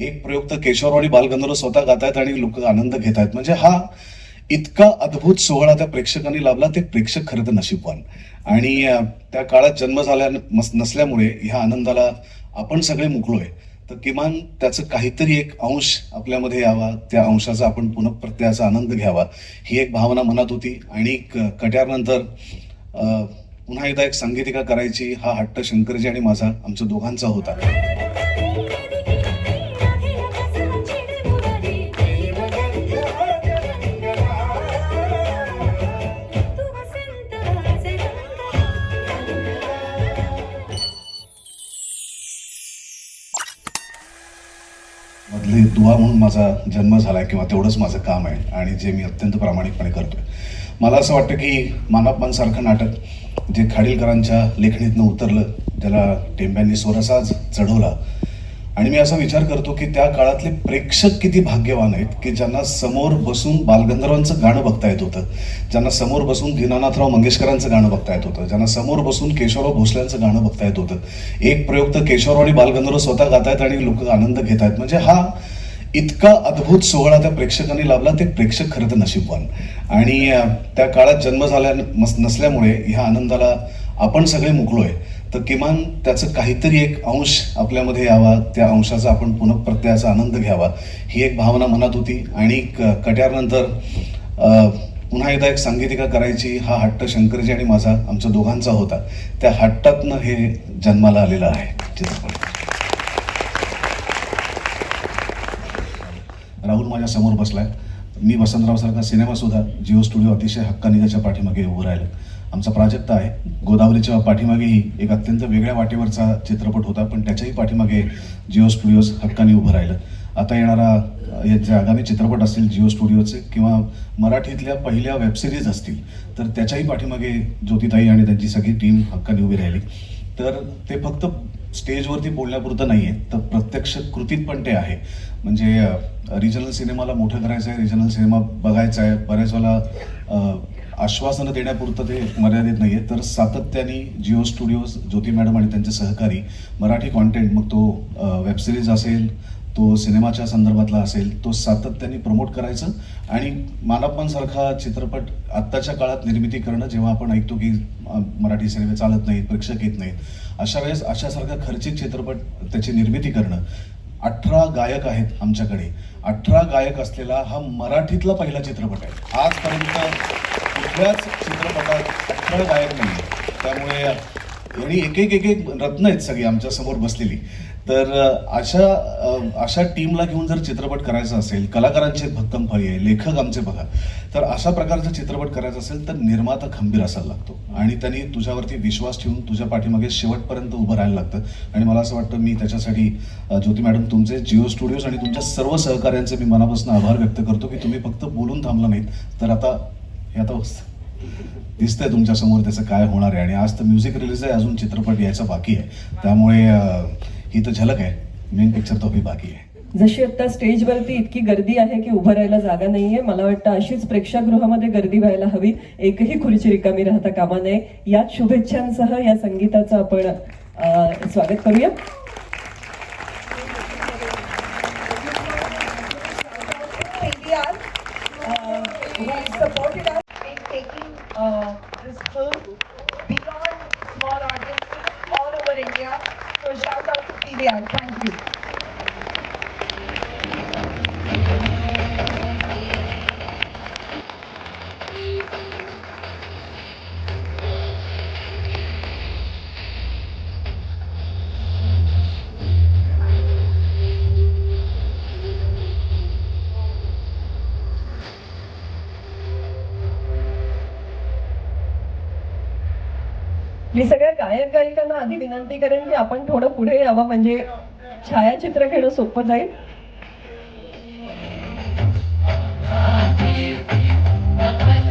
एक प्रयोग तर केशवराव बालगंधर्व स्वतः गातायत आणि लोक आनंद घेत आहेत म्हणजे हा इतका अद्भुत सोहळा त्या प्रेक्षकांनी लाभला ते प्रेक्षक खरं तर नशीबवान. आणि त्या काळात जन्म झाल्या नसल्यामुळे ह्या आनंदाला आपण सगळे मुकलोय. तर किमान त्याचं काहीतरी एक अंश आपल्यामध्ये यावा त्या अंशाचा आपण पुनः प्रत्ययाचा आनंद घ्यावा ही एक भावना मनात होती. आणि कट्यानंतर कट्यारनंतर पुन्हा एकदा एक संगीतिका करायची हा हट्ट शंकरजी आणि माझा आमच्या दोघांचा होता. मधली दुवा म्हणून माझा जन्म झाला आहे किंवा तेवढंच माझं काम आहे आणि जे मी अत्यंत प्रामाणिकपणे करतोय. मला असं वाटतं की मानापमानसारखं नाटक जे खाडीलकरांच्या लेखणीतनं उतरलं ज्याला टेंब्यांनी स्वरसाज चढवला आणि मी असा विचार करतो की त्या काळातले प्रेक्षक किती भाग्यवान आहेत की ज्यांना समोर बसून बालगंधर्वांचं गाणं बघता येत होतं. ज्यांना समोर बसून दीनानाथराव मंगेशकरांचं गाणं बघता येत होतं. ज्यांना समोर बसून केशवराव भोसल्यांचं गाणं बघता येत होतं. एक प्रयोग तर केशवराव आणि बालगंधर्व स्वतः गातायत आणि लोक आनंद घेत आहेत म्हणजे हा इतका अद्भुत सोहळा त्या प्रेक्षकांनी लाभला ते प्रेक्षक खरं तर नशीबवान. आणि त्या काळात जन्म झाल्या नसल्यामुळे ह्या आनंदाला आपण सगळे मुकलोय. तर किमान त्याचं काहीतरी एक अंश आपल्यामध्ये यावा त्या अंशाचा आपण पुनप्रत्ययाचा आनंद घ्यावा. ही एक भावना मनात होती. आणि क- कट्यारनंतर पुन्हा एकदा एक सांगीतिका करायची. हा हट्ट शंकरजी आणि माझा आमच्या दोघांचा होता. त्या हट्टातनं हे जन्माला आलेलं आहे. चित्रपट. राहुल माझ्यासमोर बसलाय. मी वसंतराव सारखा सिनेमा सुद्धा जिओ स्टुडिओ अतिशय हक्कानी त्याच्या पाठीमागे उभं राहिलं. आमचा प्राजक्ता आहे. गोदावरीच्या पाठीमागेही एक अत्यंत वेगळ्या वाटेवरचा चित्रपट होता पण त्याच्याही पाठीमागे जिओ स्टुडिओज हक्कानी उभं राहिलं. आता येणारा या हे जे आगामी चित्रपट असतील जिओ स्टुडिओचे किंवा मराठीतल्या पहिल्या वेबसिरीज असतील तर त्याच्याही पाठीमागे ज्योतिताई आणि त्यांची सगळी टीम हक्कानी उभी राहिली. तर ते फक्त स्टेजवरती बोलण्यापुरतं नाही आहे तर प्रत्यक्ष कृतीत पण ते आहे. म्हणजे रिजनल सिनेमाला मोठं करायचं आहे रिजनल सिनेमा बघायचा आहे बऱ्याच वेळेला आश्वासनं देण्यापुरतं ते मर्यादित नाही आहे तर सातत्याने जिओ स्टुडिओज ज्योती मॅडम आणि त्यांचे सहकारी मराठी कॉन्टेंट मग तो वेबसिरीज असेल तो सिनेमाच्या संदर्भातला असेल तो सातत्याने प्रमोट करायचं आणि मानप्पांसारखा चित्रपट आत्ताच्या काळात निर्मिती करणं जेव्हा आपण ऐकतो की मराठी सिनेमे चालत नाहीत प्रेक्षक येत नाहीत अशा वेळेस अशासारखा खर्चिक चित्रपट त्याची निर्मिती करणं. अठरा गायक आहेत आमच्याकडे. अठरा गायक असलेला हा मराठीतला पहिला चित्रपट आहे. आजपर्यंत कुठल्याच चित्रपटात अठरा गायक नाही त्यामुळे आणि एक एक एक एक रत्न आहेत सगळी आमच्यासमोर बसलेली. तर अशा अशा टीमला घेऊन जर चित्रपट करायचा असेल कलाकारांचे भक्कम फळी आहे लेखक आमचे बघा तर अशा प्रकारचा चित्रपट करायचा असेल तर निर्माता खंबीर असायला लागतो. आणि त्यांनी तुझ्यावरती विश्वास ठेवून तुझ्या पाठीमागे शेवटपर्यंत उभं राहायला लागतं. आणि मला असं वाटतं मी त्याच्यासाठी ज्योती मॅडम तुमचे जिओ स्टुडिओज आणि तुमच्या सर्व सहकार्यांचे मी मनापासून आभार व्यक्त करतो की तुम्ही फक्त बोलून थांबला नाहीत. तर आता हे आता दिसतंय तुमच्यासमोर त्याचं काय होणार आहे. आणि आज तर म्युझिक रिलीज आहे अजून चित्रपट यायचा बाकी आहे. त्यामुळे ही तर झलक आहे. मेन पिक्चर तो अभि बाकी आहे. जशी आता स्टेजवरती इतकी गर्दी आहे की उभं राहायला जागा नाहीये मला वाटतं अशीच प्रेक्षागृहामध्ये गर्दी व्हायला हवी. एकही खुर्ची रिकामी राहता कामा नये. याच शुभेच्छांसह या संगीताचं आपण स्वागत करूया. Who supported us in taking uh, this film beyond small audiences all over India. So shout out to PVR. Thank you. मी सगळ्या गायक गायिकांना आधी विनंती करेन की आपण थोडं पुढे यावं म्हणजे छायाचित्र घेणं सोपं जाईल. Namaste